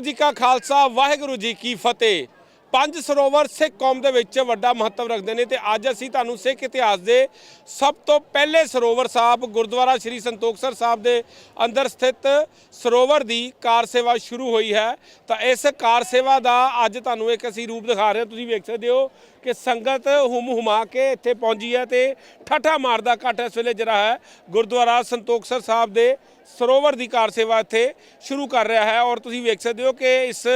ਵਾਹਿਗੁਰੂ ਜੀ ਕਾ ਖਾਲਸਾ, ਵਾਹਿਗੁਰੂ ਜੀ ਕੀ ਫਤਿਹ। ਪੰਜ ਸਰੋਵਰ ਸਿੱਖ ਕੌਮ ਦੇ ਵਿੱਚ ਵੱਡਾ ਮਹੱਤਵ ਰੱਖਦੇ ਨੇ ਤੇ ਅੱਜ ਅਸੀਂ ਤੁਹਾਨੂੰ ਸਿੱਖ ਇਤਿਹਾਸ ਦੇ ਸਭ ਤੋਂ ਪਹਿਲੇ ਸਰੋਵਰ ਸਾਹਿਬ, ਗੁਰਦੁਆਰਾ ਸ੍ਰੀ ਸੰਤੋਖਸਰ ਸਾਹਿਬ ਦੇ ਅੰਦਰ ਸਥਿਤ ਸਰੋਵਰ ਦੀ ਕਾਰ ਸੇਵਾ ਸ਼ੁਰੂ ਹੋਈ ਹੈ। ਤਾਂ ਇਸ ਕਾਰ ਸੇਵਾ ਦਾ ਅੱਜ ਤੁਹਾਨੂੰ ਇੱਕ ਅਸੀਂ ਰੂਪ ਦਿਖਾ ਰਹੇ ਹਾਂ, ਤੁਸੀਂ ਵੇਖ ਸਕਦੇ ਹੋ ਕਿ ਸੰਗਤ ਹੁਮ ਹੁਮਾ ਕੇ ਇੱਥੇ ਪਹੁੰਚੀ ਹੈ ਤੇ ਠਾਠਾ ਮਾਰਦਾ ਘੱਟ ਇਸ ਵੇਲੇ ਜਿਹੜਾ ਹੈ ਗੁਰਦੁਆਰਾ ਸੰਤੋਖਸਰ ਸਾਹਿਬ ਦੇ ਸਰੋਵਰ ਦੀ ਕਾਰ ਸੇਵਾ ਇੱਥੇ ਸ਼ੁਰੂ ਕਰ ਰਿਹਾ ਹੈ ਔਰ ਤੁਸੀਂ ਵੇਖ ਸਕਦੇ ਹੋ ਕਿ ਇਸ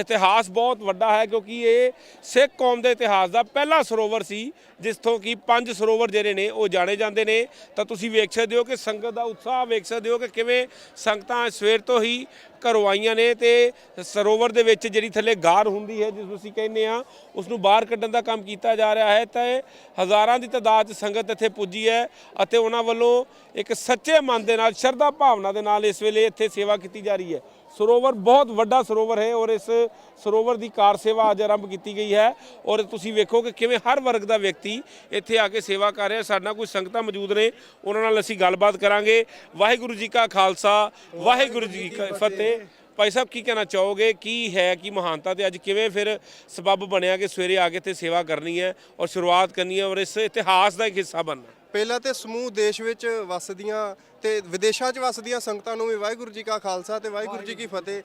ਇਤਿਹਾਸ ਬਹੁਤ ਵੱਡਾ ਹੈ ਕਿਉਂਕਿ ਇਹ ਸਿੱਖ ਕੌਮ ਦੇ ਇਤਿਹਾਸ ਦਾ ਪਹਿਲਾ ਸਰੋਵਰ ਸੀ, ਜਿਸ ਤੋਂ ਕਿ ਪੰਜ ਸਰੋਵਰ ਜਿਹੜੇ ਨੇ ਉਹ ਜਾਣੇ ਜਾਂਦੇ ਨੇ। ਤਾਂ ਤੁਸੀਂ ਵੇਖ ਸਕਦੇ ਹੋ ਕਿ ਸੰਗਤ ਦਾ ਉਤਸ਼ਾਹ, ਵੇਖ ਸਕਦੇ ਹੋ ਕਿ ਕਿਵੇਂ ਸੰਗਤਾਂ ਸਵੇਰ ਤੋਂ ਹੀ ਘਰੋਂ ਆਈਆਂ ਨੇ ਤੇ ਸਰੋਵਰ ਦੇ ਵਿੱਚ ਜਿਹੜੀ ਥੱਲੇ ਗਾਰ ਹੁੰਦੀ ਹੈ, ਜਿਸ ਨੂੰ ਅਸੀਂ ਕਹਿੰਦੇ ਆ ਉਸ ਨੂੰ ਬਾਹਰ ਕੱਢਣ ਦਾ ਕੰਮ ਕੀਤਾ ਜਾ ਰਿਹਾ ਹੈ। ਤਾਂ ਹਜ਼ਾਰਾਂ ਦੀ ਤਾਦਾਦ 'ਚ ਸੰਗਤ ਇੱਥੇ ਪੁੱਜੀ ਹੈ ਅਤੇ ਉਹਨਾਂ ਵੱਲੋਂ ਇੱਕ ਸੱਚੇ ਮਨ ਦੇ ਨਾਲ, ਸ਼ਰਧਾ ਭਾਵਨਾ ਦੇ ਨਾਲ ਇਸ ਵੇਲੇ ਇੱਥੇ ਸੇਵਾ ਕੀਤੀ ਜਾ ਰਹੀ ਹੈ। ਸਰੋਵਰ ਬਹੁਤ ਵੱਡਾ ਸਰੋਵਰ ਹੈ ਔਰ ਇਸ ਸਰੋਵਰ ਦੀ ਕਾਰ ਸੇਵਾ ਅੱਜ ਆਰੰਭ ਕੀਤੀ ਗਈ ਹੈ ਔਰ ਤੁਸੀਂ ਵੇਖੋ ਕਿ ਕਿਵੇਂ ਹਰ ਵਰਗ ਦਾ ਵਿਅਕਤੀ ਇੱਥੇ ਆ ਕੇ ਸੇਵਾ ਕਰ ਰਿਹਾ ਸਾਡੇ ਨਾਲ ਕੋਈ ਸੰਗਤਾਂ ਮੌਜੂਦ ਨੇ, ਉਹਨਾਂ ਨਾਲ ਅਸੀਂ ਗੱਲਬਾਤ ਕਰਾਂਗੇ। ਵਾਹਿਗੁਰੂ ਜੀ ਕਾ ਖਾਲਸਾ, ਵਾਹਿਗੁਰੂ ਜੀ ਕੀ ਫਤਿਹ। ਭਾਈ ਸਾਹਿਬ, ਕੀ ਕਹਿਣਾ ਚਾਹੋਗੇ? ਕੀ ਹੈ, ਕੀ ਮਹਾਨਤਾ ਤੇ ਅੱਜ ਕਿਵੇਂ ਫਿਰ ਸਬੱਬ ਬਣਿਆ ਕਿ ਸਵੇਰੇ ਆ ਕੇ ਇੱਥੇ ਸੇਵਾ ਕਰਨੀ ਹੈ ਔਰ ਸ਼ੁਰੂਆਤ ਕਰਨੀ ਹੈ ਔਰ ਇਸ ਇਤਿਹਾਸ ਦਾ ਇੱਕ ਹਿੱਸਾ ਬਣਨਾ ਪਹਿਲਾਂ ਤੇ ਸਮੂਹ ਦੇਸ਼ ਵਿੱਚ ਵਸਦੀਆਂ ਤੇ ਵਿਦੇਸ਼ਾਂ 'ਚ ਵਸਦੀਆਂ ਸੰਗਤਾਂ ਨੂੰ ਵੀ ਵਾਹਿਗੁਰੂ ਜੀ ਕਾ ਖਾਲਸਾ ਤੇ ਵਾਹਿਗੁਰੂ ਜੀ ਕੀ ਫਤਿਹ।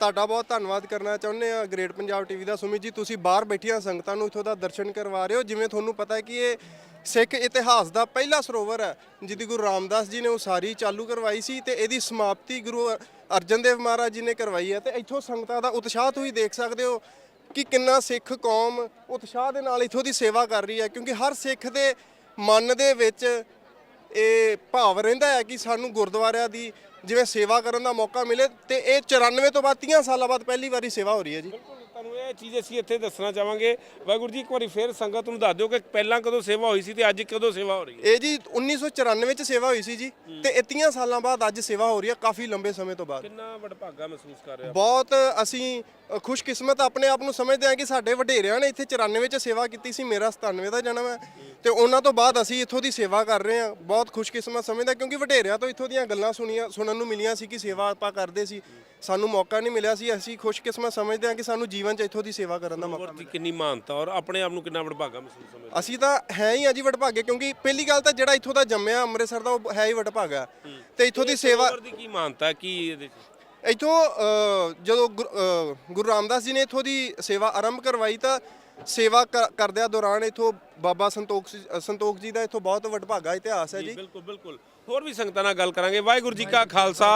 ਤੁਹਾਡਾ ਬਹੁਤ ਧੰਨਵਾਦ ਕਰਨਾ ਚਾਹੁੰਦੇ ਆ ਗ੍ਰੇਟ ਪੰਜਾਬ ਟੀਵੀ ਦਾ। ਸੁਮਿਤ ਜੀ, ਤੁਸੀਂ ਬਾਹਰ ਬੈਠੀਆਂ ਸੰਗਤਾਂ ਨੂੰ ਇੱਥੋਂ ਦਾ ਦਰਸ਼ਨ ਕਰਵਾ ਰਹੇ ਹੋ। ਜਿਵੇਂ ਤੁਹਾਨੂੰ ਪਤਾ ਹੈ ਕਿ ਇਹ ਸਿੱਖ ਇਤਿਹਾਸ ਦਾ ਪਹਿਲਾ ਸਰੋਵਰ ਹੈ ਜਿਹਦੀ ਗੁਰੂ ਰਾਮਦਾਸ ਜੀ ਨੇ ਉਸਾਰੀ ਚਾਲੂ ਕਰਵਾਈ ਸੀ ਤੇ ਇਹਦੀ ਸਮਾਪਤੀ ਗੁਰੂ ਅਰਜਨ ਦੇਵ ਮਹਾਰਾਜ ਜੀ ਨੇ ਕਰਵਾਈ ਹੈ। ਤੇ ਇੱਥੋਂ ਸੰਗਤਾਂ ਦਾ ਉਤਸ਼ਾਹ ਤੁਸੀਂ ਦੇਖ ਸਕਦੇ ਹੋ ਕਿ ਕਿੰਨਾ ਸਿੱਖ ਕੌਮ ਉਤਸ਼ਾਹ ਦੇ ਨਾਲ ਇੱਥੋਂ ਦੀ ਸੇਵਾ ਕਰ ਰਹੀ ਹੈ, ਕਿਉਂਕਿ ਹਰ ਸਿੱਖ ਦੇ ਮਨ ਦੇ ਵਿੱਚ ਇਹ ਭਾਵ ਰਹਿੰਦਾ ਹੈ ਕਿ ਸਾਨੂੰ ਗੁਰਦੁਆਰਿਆਂ ਦੀ ਜਿਵੇਂ ਸੇਵਾ ਕਰਨ ਦਾ ਮੌਕਾ ਮਿਲੇ ਤੇ ਇਹ 94 ਤੋਂ ਬਾਅਦ 30 ਸਾਲਾਂ ਬਾਅਦ ਪਹਿਲੀ ਵਾਰੀ ਸੇਵਾ ਹੋ ਰਹੀ ਹੈ ਜੀ। ਤੁਹਾਨੂੰ ਇਹ ਚੀਜ਼ ਅਸੀਂ ਇੱਥੇ ਦੱਸਣਾ ਚਾਹਾਂਗੇ। ਵਾਹਿਗੁਰੂ ਜੀ ਇੱਕ ਵਾਰੀ ਫਿਰ ਸੰਗਤ ਨੂੰ ਦੱਸ ਦਿਓ ਕਿ ਪਹਿਲਾਂ ਕਦੋਂ ਸੇਵਾ ਹੋਈ ਸੀ ਤੇ ਅੱਜ ਕਦੋਂ ਸੇਵਾ ਹੋ ਰਹੀ ਹੈ। ਇਹ ਜੀ 1994 ਚ ਸੇਵਾ ਹੋਈ ਸੀ ਜੀ ਤੇ ਇਹ 30 ਸਾਲਾਂ ਬਾਅਦ ਅੱਜ ਸੇਵਾ ਹੋ ਰਹੀ ਹੈ ਕਾਫੀ ਲੰਬੇ ਸਮੇਂ ਤੋਂ ਬਾਅਦ। ਕਿੰਨਾ ਵਡਭਾਗਾ ਮਹਿਸੂਸ ਕਰ ਰਹੇ ਹੋ? ਬਹੁਤ ਅਸੀਂ ਅ, ਖੁਸ਼ਕਿਸਮਤ ਆਪਣੇ ਆਪ ਨੂੰ ਸਮਝਦੇ ਹਾਂ ਕਿ ਸਾਡੇ ਵਡੇਰਿਆਂ ਨੇ ਇੱਥੇ 94 ਚ ਸੇਵਾ ਕੀਤੀ ਸੀ ਮੇਰਾ 97 ਦਾ ਜਨਮ ਹੈ। ਤੇ ਉਹਨਾਂ ਤੋਂ ਬਾਅਦ ਅਸੀਂ ਇੱਥੋਂ ਦੀ ਸੇਵਾ ਕਰ ਰਹੇ ਹਾਂ। ਬਹੁਤ ਖੁਸ਼ਕਿਸਮਤ ਸਮਝਦਾ ਕਿਉਂਕਿ ਵਡੇਰਿਆਂ ਤੋਂ ਇੱਥੋਂ ਦੀਆਂ ਗੱਲਾਂ ਸੁਣੀਆਂ ਸੁਣਨ ਨੂੰ ਮਿਲੀਆਂ ਸੀ ਕਿ ਸੇਵਾ ਆਪਾਂ ਕਰਦੇ ਸੀ। ਸਾਨੂੰ ਮੌਕਾ ਨਹੀਂ ਮਿਲਿਆ ਸੀ। ਅਸੀਂ ਖੁਸ਼ਕਿਸਮਤ ਸਮਝਦੇ ਹਾਂ ਕਿ ਸਾਨੂੰ ਜੀਵਨ 'ਚ ਇੱਥੋਂ ਦੀ ਸੇਵਾ ਕਰਨ ਦਾ ਮੌਕਾ ਦੀ ਕਿੰਨੀ ਮਹਾਨਤਾ ਔਰ ਆਪਣੇ ਆਪ ਨੂੰ ਕਿੰਨਾ ਵਡਭਾਗਾ ਮਹਿਸੂਸ ਸਮਝਦੇ ਅਸੀਂ ਤਾਂ ਹੈ ਹੀ ਆ ਜੀ ਵਡਭਾਗੇ ਕਿਉਂਕਿ ਪਹਿਲੀ ਗੱਲ ਤਾਂ ਜਿਹੜਾ ਇੱਥੋਂ ਦਾ ਜੰਮਿਆ ਅੰਮ੍ਰਿਤਸਰ ਦਾ ਉਹ ਹੈ ਹੀ ਵਡਭਾਗਾ। ਤੇ ਇੱਥੋਂ ਦੀ ਸੇਵਾ ਦੀ ਕੀ ਮਹਾਨਤਾ ਕੀ ਇਹਦੇ ਚ? ਇੱਥੋਂ ਜਦੋਂ ਗੁਰ- ਰਾਮਦਾਸ ਜੀ ਨੇ ਇੱਥੋਂ ਦੀ ਸੇਵਾ ਆਰੰਭ ਕਰਵਾਈ ਤਾਂ ਸੇਵਾ ਕ- ਕਰਦਿਆਂ ਦੌਰਾਨ ਇੱਥੋਂ ਬਾਬਾ ਸੰਤੋਖ ਸੰਤੋਖ ਜੀ ਦਾ ਇੱਥੋਂ ਬਹੁਤ ਵਡਭਾਗਾ ਇਤਿਹਾਸ ਹੈ ਜੀ ਬਿਲਕੁਲ ਬਿਲਕੁਲ। ਹੋਰ ਵੀ ਸੰਗਤਾਂ ਨਾਲ ਗੱਲ ਕਰਾਂਗੇ। ਵਾਹਿਗੁਰੂ ਜੀ ਕਾ ਖਾਲਸਾ।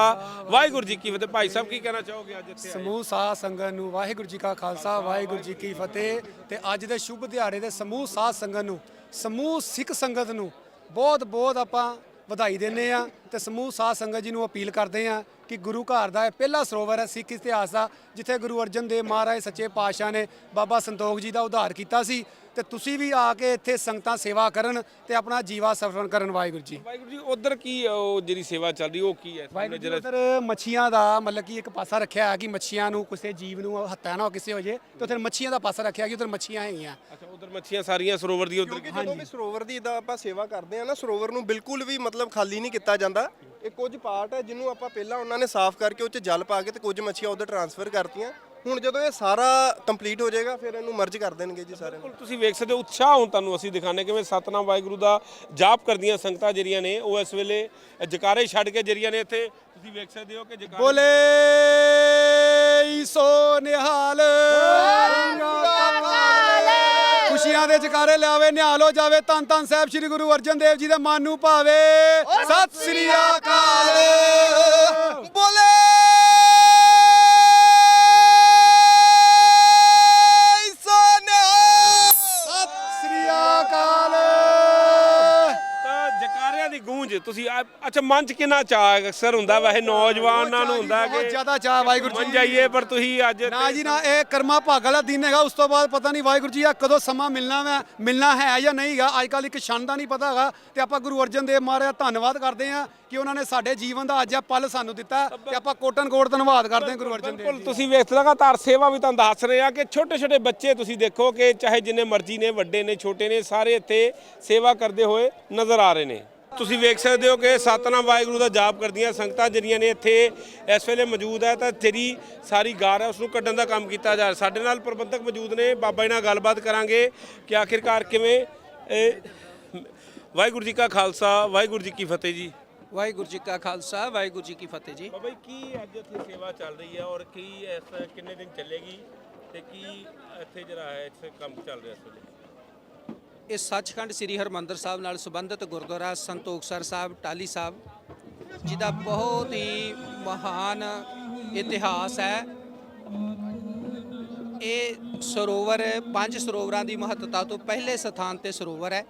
ਵਾਹਿਗੁਰੂ ਜੀ ਕੀ ਫਤਿਹ। ਭਾਈ ਸਾਹਿਬ ਕੀ ਕਹਿਣਾ ਚਾਹੋਗੇ ਅੱਜ ਇੱਥੇ? ਸਮੂਹ ਸਾਧ ਸੰਗਤ ਨੂੰ ਵਾਹਿਗੁਰੂ ਜੀ ਕਾ ਖਾਲਸਾ ਵਾਹਿਗੁਰੂ ਜੀ ਕੀ ਫਤਿਹ। ਤੇ ਅੱਜ ਦੇ ਸ਼ੁਭ ਦਿਹਾੜੇ ਦੇ ਸਮੂਹ ਸਾਧ ਸੰਗਤ ਨੂੰ ਸਮੂਹ ਸਿੱਖ ਸੰਗਤ ਨੂੰ ਬਹੁਤ ਬਹੁਤ ਆਪਾਂ ਵਧਾਈ ਦਿੰਦੇ ਆ ਤੇ ਸਮੂਹ ਸਾਧ ਸੰਗਤ ਜੀ ਨੂੰ ਅਪੀਲ ਕਰਦੇ ਆ ਕਿ ਗੁਰੂ ਘਰ ਦਾ ਇਹ ਪਹਿਲਾ ਸਰੋਵਰ ਹੈ ਸਿੱਖ ਇਤਿਹਾਸ ਦਾ, ਜਿੱਥੇ ਗੁਰੂ ਅਰਜਨ ਦੇਵ ਮਹਾਰਾਜ ਸੱਚੇ ਪਾਤਸ਼ਾਹ ਨੇ ਬਾਬਾ ਸੰਤੋਖ ਜੀ ਦਾ ਉਧਾਰ ਕੀਤਾ ਸੀ। ਤੇ ਤੁਸੀਂ ਵੀ ਆ ਕੇ ਇੱਥੇ ਸੰਗਤਾਂ ਸੇਵਾ ਕਰਨ ਤੇ ਆਪਣਾ ਜੀਵਾ ਸਫਰਨ ਕਰਨ ਵਾਹਿਗੁਰੂ ਜੀ। ਵਾਹਿਗੁਰੂ ਜੀ ਉਧਰ ਕੀ ਉਹ ਜਿਹੜੀ ਸੇਵਾ ਚੱਲ ਰਹੀ ਉਹ ਕੀ ਹੈ? ਵਾਹਿਗੁਰੂ ਜੀ ਉਧਰ ਮੱਛੀਆਂ ਦਾ ਮਤਲਬ ਕਿ ਇੱਕ ਪਾਸਾ ਰੱਖਿਆ ਹੈ ਕਿ ਮੱਛੀਆਂ ਨੂੰ ਕਿਸੇ ਜੀਵ ਨੂੰ ਹੱਥਾਂ ਨਾ ਕਿਸੇ ਹੋ ਜੇ ਤੇ ਉਧਰ ਮੱਛੀਆਂ ਦਾ ਪਾਸਾ ਰੱਖਿਆ ਕਿ ਉਧਰ ਮੱਛੀਆਂ ਹੈਗੀਆਂ। ਅੱਛਾ ਉਧਰ ਮੱਛੀਆਂ ਸਾਰੀਆਂ ਸਰੋਵਰ ਦੀ ਉਧਰ ਕਿਉਂਕਿ ਜਦੋਂ ਵੀ ਸਰੋਵਰ ਦੀ ਦਾ ਆਪਾਂ ਸੇਵਾ ਕਰਦੇ ਆ ਨਾ ਸਰੋਵਰ ਨੂੰ ਬਿਲਕੁਲ ਵੀ ਮਤਲਬ ਖਾਲੀ ਨਹੀਂ ਕੀਤਾ ਜਾਂਦਾ। ਇਹ ਕੁਝ ਪਾਰਟ ਹੈ ਜਿਹਨੂੰ ਆਪਾਂ ਪਹਿਲਾਂ ਉਹਨਾਂ ਨੇ ਸਾਫ਼ ਕਰਕੇ ਉਹ 'ਚ ਜਲ ਪਾ ਕੇ ਤੇ ਕੁਝ ਮੱਛੀਆਂ ਉਧਰ ਟਰਾਂਸਫਰ ਕਰਤੀਆਂ। ਹੁਣ ਜਦੋਂ ਇਹ ਸਾਰਾ ਕੰਪਲੀਟ ਹੋ ਜਾਏਗਾ ਫਿਰ ਇਹਨੂੰ ਮਰਜ ਕਰ ਦੇਣਗੇ ਜੀ ਸਾਰੇ ਬਿਲਕੁਲ ਤੁਸੀਂ ਵੇਖ ਸਕਦੇ ਹੋ ਉਤਸ਼ਾਹ ਹੁਣ ਤੁਹਾਨੂੰ ਅਸੀਂ ਦਿਖਾਣੇ ਕਿਵੇਂ ਸਤਨਾਮ ਵਾਹਿਗੁਰੂ ਦਾ ਜਾਪ ਕਰਦੀਆਂ ਸੰਗਤਾਂ ਜਿਹੜੀਆਂ ਨੇ ਉਹ ਇਸ ਵੇਲੇ ਜਕਾਰੇ ਛੱਡ ਕੇ ਜਿਹੜੀਆਂ ਨੇ ਇੱਥੇ ਤੁਸੀਂ ਵੇਖ ਸਕਦੇ ਹੋ ਕਿ ਜਕਾਰੇ ਬੋਲੇ ਸੋ ਨਿਹਾਲ। ਖੁਸ਼ੀਆਂ ਦੇ ਜਕਾਰੇ ਲਿਆਵੇ ਨਿਹਾਲ ਹੋ ਜਾਵੇ ਧੰਨ ਧੰਨ ਸਾਹਿਬ ਸ੍ਰੀ ਗੁਰੂ ਅਰਜਨ ਦੇਵ ਜੀ ਦੇ ਮਨ ਨੂੰ ਭਾਵੇ। ਸਤਿ ਸ੍ਰੀ ਅਕਾਲ। ਬੋਲੇ ਤਾਂ ਜਕਾਰਿਆਂ ਦੀ ਗੂੰਜ। ਤੁਸੀਂ ਆ- ਅੱਛਾ ਮਨ ਚ ਕਿੰਨਾ ਚਾਹ ਅਕਸਰ ਹੁੰਦਾ? ਵੈਸੇ ਨੌਜਵਾਨਾਂ ਨੂੰ ਹੁੰਦਾ ਬਹੁਤ ਕਿ ਜ਼ਿਆਦਾ ਚਾਹ ਵਾਹਿਗੁਰੂ ਮੰਨ ਜੀ ਜਾਈਏ ਪਰ ਤੁਸੀਂ ਅੱਜ ਨਾ ਜੀ ਨਾ ਇਹ ਕਰਮਾ ਭਾਗ ਵਾਲਾ ਦਿਨ ਹੈਗਾ ਉਸ ਤੋਂ ਬਾਅਦ ਪਤਾ ਨਹੀਂ ਵਾਹਿਗੁਰੂ ਜੀ ਆ ਕਦੋਂ ਸਮਾਂ ਮਿਲਣਾ ਵਾ ਮਿਲਣਾ ਹੈ ਜਾਂ ਨਹੀਂਗਾ ਅੱਜ ਕੱਲ ਇੱਕ ਛਣ ਦਾ ਨਹੀਂ ਪਤਾ ਹੈਗਾ ਤੇ ਆਪਾਂ ਗੁਰੂ ਅਰਜਨ ਦੇਵ ਮਹਾਰਾਜ ਦਾ ਧੰਨਵਾਦ ਕਰਦੇ ਆ ਕਿ ਉਹਨਾਂ ਨੇ ਸਾਡੇ ਜੀਵਨ ਦਾ ਅੱਜ ਆ ਪਲ ਸਾਨੂੰ ਦਿੱਤਾ ਤੇ ਆਪਾਂ ਕੋਟਨ ਕੋਟ ਧੰਨਵਾਦ ਕਰਦੇ ਹਾਂ ਗੁਰੂ ਅਰਜਨ ਦੇਵ ਬਿਲਕੁਲ ਜੀ ਤੁਸੀਂ ਵੇਖ ਲਗਾਤਾਰ ਸੇਵਾ ਵੀ ਤੁਹਾਨੂੰ ਦੱਸ ਰਹੇ ਆ ਕਿ ਛੋਟੇ ਛੋਟੇ ਬੱਚੇ ਤੁਸੀਂ ਦੇਖੋ ਕਿ ਚਾਹੇ ਜਿੰਨੇ ਮਰਜ਼ੀ ਨੇ ਵੱਡੇ ਨੇ ਛੋਟੇ ਨੇ ਸਾਰੇ ਇੱਥੇ ਸੇਵਾ ਕਰਦੇ ਹੋਏ ਨਜ਼ਰ ਆ ਰਹੇ ਨੇ। ਤੁਸੀਂ ਵੇਖ ਸਕਦੇ ਹੋ ਕਿ ਸਤਨਾਮ ਵਾਹਿਗੁਰੂ ਦਾ ਜਾਪ ਕਰਦੀਆਂ ਸੰਗਤਾਂ ਜਿਹੜੀਆਂ ਨੇ ਇੱਥੇ ਇਸ ਵੇਲੇ ਮੌਜੂਦ ਹੈ ਤਾਂ ਜਿਹੜੀ ਸਾਰੀ ਗਾਰ ਹੈ ਉਸ ਨੂੰ ਕੱਢਣ ਦਾ ਕੰਮ ਕੀਤਾ ਜਾ ਰਿਹਾ। ਸਾਡੇ ਨਾਲ ਪ੍ਰਬੰਧਕ ਮੌਜੂਦ ਨੇ। ਬਾਬਾ ਜੀ ਨਾਲ ਗੱਲਬਾਤ ਕਰਾਂਗੇ ਕਿ ਆਖਿਰਕਾਰ ਕਿਵੇਂ ਵਾਹਿਗੁਰੂ ਜੀ ਕਾ ਖਾਲਸਾ ਵਾਹਿਗੁਰੂ ਜੀ ਕੀ ਫਤਿਹ ਜੀ। ਵਾਹਿਗੁਰੂ ਜੀ ਕਾ ਖਾਲਸਾ ਵਾਹਿਗੁਰੂ ਜੀ ਕੀ ਫਤਿਹ ਜੀ। ਬਾਬਾ ਜੀ ਕੀ ਅੱਜ ਇੱਥੇ ਸੇਵਾ ਚੱਲ ਰਹੀ ਹੈ ਔਰ ਕੀ ਇਸ ਕਿੰਨੇ ਦਿਨ ਚੱਲੇਗੀ ਤੇ ਕੀ ਇੱਥੇ ਜਿਹੜਾ ਹੈ ਇੱਥੇ ਕੰਮ ਚੱਲ ਰਿਹਾ ਇਸ ਵੇਲੇ? ਇਹ ਸੱਚਖੰਡ ਸ੍ਰੀ ਹਰਮੰਦਰ ਸਾਹਿਬ ਨਾਲ ਸੰਬੰਧਿਤ ਗੁਰਦੁਆਰਾ ਸੰਤੋਖਸਰ ਸਾਹਿਬ ਟਾਲੀ ਸਾਹਿਬ, ਜਿਹਦਾ ਬਹੁਤ ਹੀ ਮਹਾਨ ਇਤਿਹਾਸ ਹੈ। ਇਹ ਸਰੋਵਰ, ਪੰਜ ਸਰੋਵਰਾਂ ਦੀ ਮਹੱਤਤਾ ਤੋਂ ਪਹਿਲੇ ਸਥਾਨ ਤੇ ਸਰੋਵਰ ਹੈ।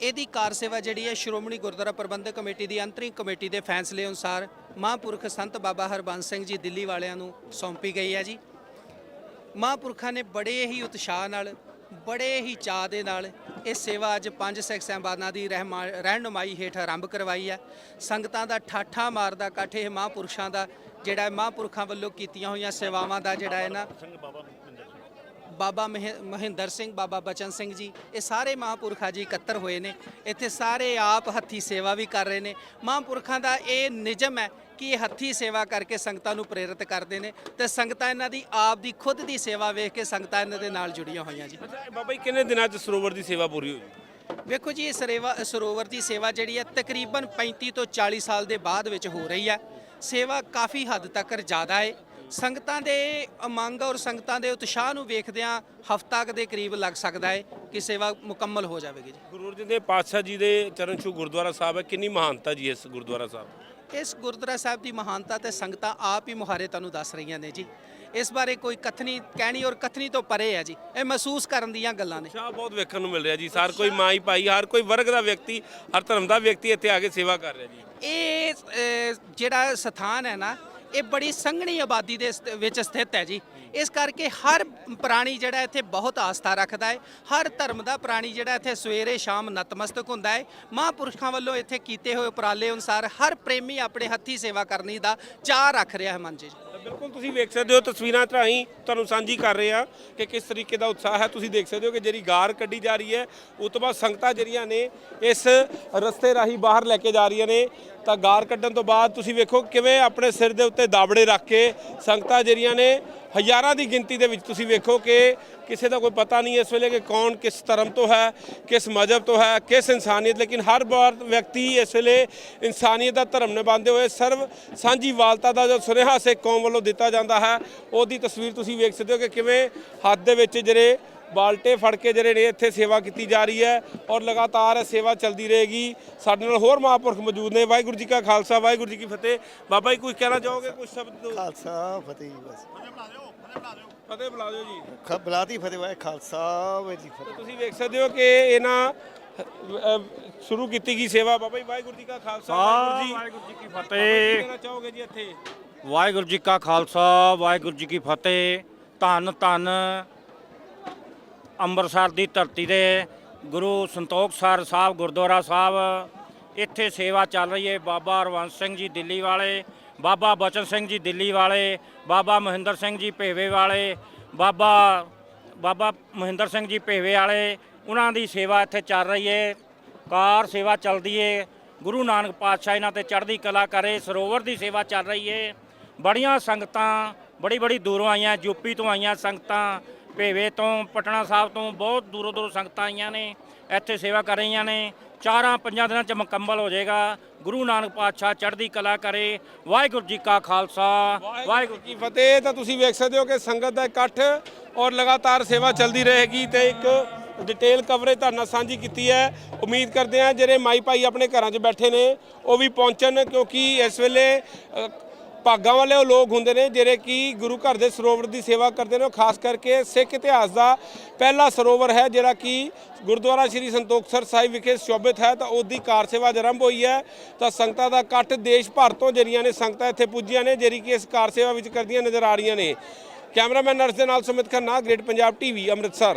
ਇਹਦੀ ਕਾਰ ਸੇਵਾ ਜਿਹੜੀ ਹੈ ਸ਼੍ਰੋਮਣੀ ਗੁਰਦੁਆਰਾ ਪ੍ਰਬੰਧਕ ਕਮੇਟੀ ਦੀ ਅੰਤਰਿੰਗ ਕਮੇਟੀ ਦੇ ਫੈਸਲੇ ਅਨੁਸਾਰ ਮਹਾਂਪੁਰਖ ਸੰਤ ਬਾਬਾ ਹਰਬੰਸ ਸਿੰਘ ਜੀ ਦਿੱਲੀ ਵਾਲਿਆਂ ਨੂੰ ਸੌਂਪੀ ਗਈ ਹੈ ਜੀ। ਮਹਾਂਪੁਰਖਾਂ ਨੇ ਬੜੇ ਹੀ ਉਤਸ਼ਾਹ ਨਾਲ ਬੜੇ ਹੀ ਚਾਅ ਦੇ ਨਾਲ ਇਹ ਸੇਵਾ ਅੱਜ ਪੰਜ ਸਿੱਖ ਸਹਿਬਾਨਾਂ ਦੀ ਰਹਿਮਾ- ਰਹਿਨੁਮਾਈ ਹੇਠ ਆਰੰਭ ਕਰਵਾਈ ਹੈ। ਸੰਗਤਾਂ ਦਾ ਠਾਠਾ ਮਾਰਦਾ ਇਕੱਠ ਇਹ ਮਹਾਂਪੁਰਸ਼ਾਂ ਦਾ ਜਿਹੜਾ ਮਹਾਂਪੁਰਖਾਂ ਵੱਲੋਂ ਕੀਤੀਆਂ ਹੋਈਆਂ ਸੇਵਾਵਾਂ ਦਾ ਜਿਹੜਾ ਹੈ ਨਾ ਬਾਬਾ ਮਹਿ- ਮਹਿੰਦਰ ਸਿੰਘ, ਬਾਬਾ ਬਚਨ ਸਿੰਘ ਜੀ, ਇਹ ਸਾਰੇ ਮਹਾਂਪੁਰਖਾਂ ਜੀ ਇਕੱਤਰ ਹੋਏ ਨੇ। ਇੱਥੇ ਸਾਰੇ ਆਪ ਹੱਥੀ ਸੇਵਾ ਵੀ ਕਰ ਰਹੇ ਨੇ। ਮਹਾਂਪੁਰਖਾਂ ਦਾ ਇਹ ਨਿਯਮ ਹੈ ਕਿ ਇਹ ਹੱਥੀ ਸੇਵਾ ਕਰਕੇ ਸੰਗਤਾਂ ਨੂੰ ਪ੍ਰੇਰਿਤ ਕਰਦੇ ਨੇ ਤੇ ਸੰਗਤਾਂ ਇਹਨਾਂ ਦੀ ਆਪ ਦੀ ਖੁਦ ਦੀ ਸੇਵਾ ਵੇਖ ਕੇ ਸੰਗਤਾਂ ਇਹਨਾਂ ਦੇ ਨਾਲ ਜੁੜੀਆਂ ਹੋਈਆਂ ਜੀ। ਅੱਛਾ ਬਾਬਾ ਜੀ ਕਿੰਨੇ ਦਿਨਾਂ 'ਚ ਸਰੋਵਰ ਦੀ ਸੇਵਾ ਪੂਰੀ ਹੋਈ? ਵੇਖੋ ਜੀ ਇਹ ਸਰੇਵਾ ਸਰੋਵਰ ਦੀ ਸੇਵਾ ਜਿਹੜੀ ਹੈ ਤਕਰੀਬਨ 35 ਤੋਂ 40 ਸਾਲ ਦੇ ਬਾਅਦ ਵਿੱਚ ਹੋ ਰਹੀ ਹੈ। ਸੇਵਾ ਕਾਫੀ ਹੱਦ ਤੱਕ ਜ਼ਿਆਦਾ ਹੈ। ਸੰਗਤਾਂ ਦੇ ਮੰਗ ਔਰ ਸੰਗਤਾਂ ਦੇ ਉਤਸ਼ਾਹ ਨੂੰ ਵੇਖਦਿਆਂ ਹਫ਼ਤਾ ਦੇ ਕਰੀਬ ਲੱਗ ਸਕਦਾ ਹੈ ਕਿ ਸੇਵਾ ਮੁਕੰਮਲ ਹੋ ਜਾਵੇਗੀ ਜੀ। ਗੁਰੂ ਅਰਜਨ ਦੇਵ ਪਾਤਸ਼ਾਹ ਜੀ ਦੇ ਚਰਨ ਛੂ ਗੁਰਦੁਆਰਾ ਸਾਹਿਬ ਹੈ। ਕਿੰਨੀ ਮਹਾਨਤਾ ਜੀ ਇਸ ਗੁਰਦੁਆਰਾ ਸਾਹਿਬ ਇਸ ਗੁਰਦੁਆਰਾ ਸਾਹਿਬ ਦੀ ਮਹਾਨਤਾ ਤੇ ਸੰਗਤਾਂ ਆਪ ਹੀ ਮੁਹਾਰੇ ਤੁਹਾਨੂੰ ਦੱਸ ਰਹੀਆਂ ਨੇ ਜੀ। ਇਸ ਬਾਰੇ ਕੋਈ ਕਥਨੀ ਕਹਿਣੀ ਔਰ ਕਥਨੀ ਤੋਂ ਪਰੇ ਹੈ ਜੀ। ਇਹ ਮਹਿਸੂਸ ਕਰਨ ਦੀਆਂ ਗੱਲਾਂ ਨੇ। ਉਤਸ਼ਾਹ ਬਹੁਤ ਵੇਖਣ ਨੂੰ ਮਿਲ ਰਿਹਾ ਜੀ। ਹਰ ਕੋਈ ਮਾਈ ਭਾਈ ਹਰ ਕੋਈ ਵਰਗ ਦਾ ਵਿਅਕਤੀ ਹਰ ਧਰਮ ਦਾ ਵਿਅਕਤੀ ਇੱਥੇ ਆ ਕੇ ਸੇਵਾ ਕਰ ਰਿਹਾ ਜੀ। ਇਹ ਜਿਹੜਾ ਸਥਾਨ ਹੈ ਨਾ ਇਹ ਬੜੀ ਸੰਘਣੀ ਆਬਾਦੀ ਦੇ ਸਥ- ਵਿੱਚ ਸਥਿਤ ਹੈ ਜੀ। ਇਸ ਕਰਕੇ ਹਰ ਪ੍ਰਾਣੀ ਜਿਹੜਾ ਇੱਥੇ ਬਹੁਤ ਆਸਥਾ ਰੱਖਦਾ ਹੈ। ਹਰ ਧਰਮ ਦਾ ਪ੍ਰਾਣੀ ਜਿਹੜਾ ਇੱਥੇ ਸਵੇਰੇ ਸ਼ਾਮ ਨਤਮਸਤਕ ਹੁੰਦਾ ਹੈ। ਮਹਾਂਪੁਰਸ਼ਾਂ ਵੱਲੋਂ ਇੱਥੇ ਕੀਤੇ ਹੋਏ ਉਪਰਾਲੇ ਅਨੁਸਾਰ ਹਰ ਪ੍ਰੇਮੀ ਆਪਣੇ ਹੱਥੀ ਸੇਵਾ ਕਰਨੀ ਦਾ ਚਾਹ ਰੱਖ ਰਿਹਾ ਹੈ ਮਨ 'ਚ ਤਾਂ ਬਿਲਕੁਲ ਤੁਸੀਂ ਵੇਖ ਸਕਦੇ ਹੋ, ਤਸਵੀਰਾਂ ਰਾਹੀਂ ਤੁਹਾਨੂੰ ਸਾਂਝੀ ਕਰ ਰਹੇ ਆ ਕਿ ਕਿਸ ਤਰੀਕੇ ਦਾ ਉਤਸ਼ਾਹ ਹੈ। ਤੁਸੀਂ ਦੇਖ ਸਕਦੇ ਹੋ ਕਿ ਜਿਹੜੀ ਗਾਰ ਕੱਢੀ ਜਾ ਰਹੀ ਹੈ, ਉਹ ਤੋਂ ਬਾਅਦ ਸੰਗਤਾਂ ਜਿਹੜੀਆਂ ਨੇ ਇਸ ਰਸਤੇ ਰਾਹੀਂ ਬਾਹਰ ਲੈ ਕੇ ਜਾ ਰਹੀਆਂ ਨੇ। ਤਾਂ ਗਾਰ ਕੱਢਣ ਤੋਂ ਬਾਅਦ ਤੁਸੀਂ ਵੇਖੋ ਕਿਵੇਂ ਆਪਣੇ ਸਿਰ ਦੇ ਉੱਤੇ ਦਾਬੜੇ ਰੱਖ ਕੇ ਸੰਗਤਾਂ ਜਿਹੜੀਆਂ ਨੇ ਹਜ਼ਾਰਾਂ ਦੀ ਗਿਣਤੀ ਦੇ ਵਿੱਚ ਤੁਸੀਂ ਵੇਖੋ ਕਿ ਕਿਸੇ ਦਾ ਕੋਈ ਪਤਾ ਨਹੀਂ ਇਸ ਵੇਲੇ ਕਿ ਕੌਣ ਕਿਸ ਧਰਮ ਤੋਂ ਹੈ, ਕਿਸ ਮਜ਼ਹਬ ਤੋਂ ਹੈ, ਕਿਸ ਇਨਸਾਨੀਅਤ, ਲੇਕਿਨ ਹਰ ਵਾਰ ਵਿਅਕਤੀ ਇਸ ਵੇਲੇ ਇਨਸਾਨੀਅਤ ਦਾ ਧਰਮ ਨਿਭਾਉਂਦੇ ਹੋਏ ਸਰਵ ਸਾਂਝੀ ਵਾਲਤਾ ਦਾ ਜੋ ਸੁਨੇਹਾ ਸਿੱਖ ਕੌਮ ਵੱਲੋਂ ਦਿੱਤਾ ਜਾਂਦਾ ਹੈ, ਉਹਦੀ ਤਸਵੀਰ ਤੁਸੀਂ ਵੇਖ ਸਕਦੇ ਹੋ ਕਿ ਕਿਵੇਂ ਹੱਥ ਦੇ ਵਿੱਚ ਜਿਹੜੇ ਬਾਲਟੇ ਫੜ ਕੇ ਜਿਹੜੇ ਨੇ ਇੱਥੇ ਸੇਵਾ ਕੀਤੀ ਜਾ ਰਹੀ ਹੈ ਔਰ ਲਗਾਤਾਰ ਇਹ ਸੇਵਾ ਚੱਲਦੀ ਰਹੇਗੀ। ਸਾਡੇ ਨਾਲ ਹੋਰ ਮਹਾਂਪੁਰਖ ਮੌਜੂਦ ਨੇ। ਵਾਹਿਗੁਰੂ ਜੀ ਕਾ ਖਾਲਸਾ ਵਾਹਿਗੁਰੂ ਜੀ ਕੀ ਫਤਿਹ। ਬਾਬਾ ਜੀ ਕੁਝ ਕਹਿਣਾ ਚਾਹੋਗੇ ਕੁਝ ਸ਼ਬਦ ਖਾਲਸਾ ਫਤਿਹ ਜੀ ਬਸ। ਫਤਿਹ ਬੁਲਾ ਦਿਓ ਜੀ। ਖ ਬਲਾਤੀ ਫਤਿਹ ਵਾਹਿ ਖਾਲਸਾ ਵਾਹਿ ਜੀ ਫਤਿਹ। ਤੁਸੀਂ ਵੇਖ ਸਕਦੇ ਹੋ ਕਿ ਇਹਨਾਂ ਅਹ, ਸ਼ੁਰੂ ਕੀਤੀ ਗਈ ਸੇਵਾ। ਬਾਬਾ ਜੀ ਵਾਹਿਗੁਰੂ ਜੀ ਕਾ ਖਾਲਸਾ ਵਾਹਿਗੁਰੂ ਜੀ ਵਾਹਿਗੁਰੂ ਜੀ ਕੀ ਜੀ, ਫਤਿਹ। ਕਹਿਣਾ ਚਾਹੋਗੇ ਜੀ ਇੱਥੇ? ਵਾਹਿਗੁਰੂ ਜੀ ਕਾ ਖਾਲਸਾ ਵਾਹਿਗੁਰੂ ਜੀ ਕੀ ਫਤਿਹ। ਧੰਨ ਧੰਨ ਅੰਮ੍ਰਿਤਸਰ ਦੀ ਧਰਤੀ ਦੇ ਗੁਰੂ ਸੰਤੋਖ ਸਰ ਸਾਹਿਬ, ਗੁਰਦੁਆਰਾ ਸਾਹਿਬ, ਇੱਥੇ ਸੇਵਾ ਚੱਲ ਰਹੀ ਹੈ। ਬਾਬਾ ਹਰਵੰਸ ਸਿੰਘ ਜੀ ਦਿੱਲੀ ਵਾਲੇ, ਬਾਬਾ ਬਚਨ ਸਿੰਘ ਜੀ ਦਿੱਲੀ ਵਾਲੇ, ਬਾਬਾ ਮਹਿੰਦਰ ਸਿੰਘ ਜੀ ਭੇਵੇ ਵਾਲੇ, ਬਾਬਾ ਬਾਬਾ ਮਹਿੰਦਰ ਸਿੰਘ ਜੀ ਭੇਵੇ ਵਾਲੇ, ਉਹਨਾਂ ਦੀ ਸੇਵਾ ਇੱਥੇ ਚੱਲ ਰਹੀ ਹੈ। ਕਾਰ ਸੇਵਾ ਚੱਲਦੀ ਏ ਗੁਰੂ ਨਾਨਕ ਪਾਤਸ਼ਾਹ ਇਹਨਾਂ ਤੇ ਚੜ੍ਹਦੀ ਕਲਾ ਕਰੇ, ਸਰੋਵਰ ਦੀ ਸੇਵਾ ਚੱਲ ਰਹੀ ਏ ਬੜੀਆਂ ਸੰਗਤਾਂ ਬੜੀ ਬੜੀ ਦੂਰੋਂ ਆਈਆਂ ਯੂਪੀ ਤੋਂ ਆਈਆਂ ਸੰਗਤਾਂ ਭੇਵੇ ਤੋਂ, ਪਟਨਾ ਸਾਹਿਬ ਤੋਂ ਬਹੁਤ ਦੂਰੋਂ ਦੂਰੋਂ ਸੰਗਤਾਂ ਆਈਆਂ ਨੇ, ਇੱਥੇ ਸੇਵਾ ਕਰ ਰਹੀਆਂ ਨੇ। ਚਾਰਾਂ ਪੰਜਾਂ ਦਿਨਾਂ ਚ ਮੁਕੰਮਲ ਹੋ ਜਾਏਗਾ। ਗੁਰੂ ਨਾਨਕ ਪਾਤਸ਼ਾਹ ਚੜ੍ਹਦੀ ਕਲਾ ਕਰੇ। ਵਾਹਿਗੁਰੂ ਜੀ ਕਾ ਖਾਲਸਾ। ਵਾਹਿਗੁਰੂ ਜੀ ਫਤਿਹ। ਤਾਂ ਤੁਸੀਂ ਵੇਖ ਸਕਦੇ ਹੋ ਕਿ ਸੰਗਤ ਦਾ ਇਕੱਠ ਔਰ ਲਗਾਤਾਰ ਸੇਵਾ ਚੱਲਦੀ ਰਹੇਗੀ ਤੇ ਇੱਕ ਡਿਟੇਲ ਕਵਰੇਜ ਤੁਹਾਡੇ ਨਾਲ ਸਾਂਝੀ ਕੀਤੀ ਹੈ। ਉਮੀਦ ਕਰਦੇ ਹਾਂ ਜਿਹੜੇ ਮਾਈ ਭਾਈ ਆਪਣੇ ਘਰਾਂ 'ਚ ਬੈਠੇ ਨੇ, ਉਹ ਵੀ ਪਹੁੰਚਣ ਕਿਉਂਕਿ ਇਸ ਵੇਲੇ ਭਾਗਾਂ ਵਾਲੇ ਉਹ ਲੋਕ ਹੁੰਦੇ ਨੇ ਜਿਹੜੇ ਕਿ ਗੁਰੂ ਘਰ ਦੇ ਸਰੋਵਰ ਦੀ ਸੇਵਾ ਕਰਦੇ ਨੇ। ਉਹ ਖਾਸ ਕਰਕੇ ਸਿੱਖ ਇਤਿਹਾਸ ਦਾ ਪਹਿਲਾ ਸਰੋਵਰ ਹੈ ਜਿਹੜਾ ਕਿ ਗੁਰਦੁਆਰਾ ਸ੍ਰੀ ਸੰਤੋਖਸਰ ਸਾਹਿਬ ਵਿਖੇ ਸ਼ੋਭਿਤ ਹੈ। ਤਾਂ ਉਹਦੀ ਕਾਰ ਸੇਵਾ ਅੱਜ ਆਰੰਭ ਹੋਈ ਹੈ। ਤਾਂ ਸੰਗਤਾਂ ਦਾ ਇਕੱਠ ਦੇਸ਼ ਭਰ ਤੋਂ ਜਿਹੜੀਆਂ ਨੇ ਸੰਗਤਾਂ ਇੱਥੇ ਪੁੱਜੀਆਂ ਨੇ, ਜਿਹੜੀ ਕਿ ਇਸ ਕਾਰ ਸੇਵਾ ਵਿੱਚ ਕਰਦੀਆਂ ਨਜ਼ਰ ਆ ਰਹੀਆਂ ਨੇ। ਕੈਮਰਾਮੈਨ ਨਰਸ ਦੇ ਨਾਲ ਸੁਮਿਤ ਖੰਨਾ, ਗ੍ਰੇਟ ਪੰਜਾਬ ਟੀਵੀ, ਅੰਮ੍ਰਿਤਸਰ।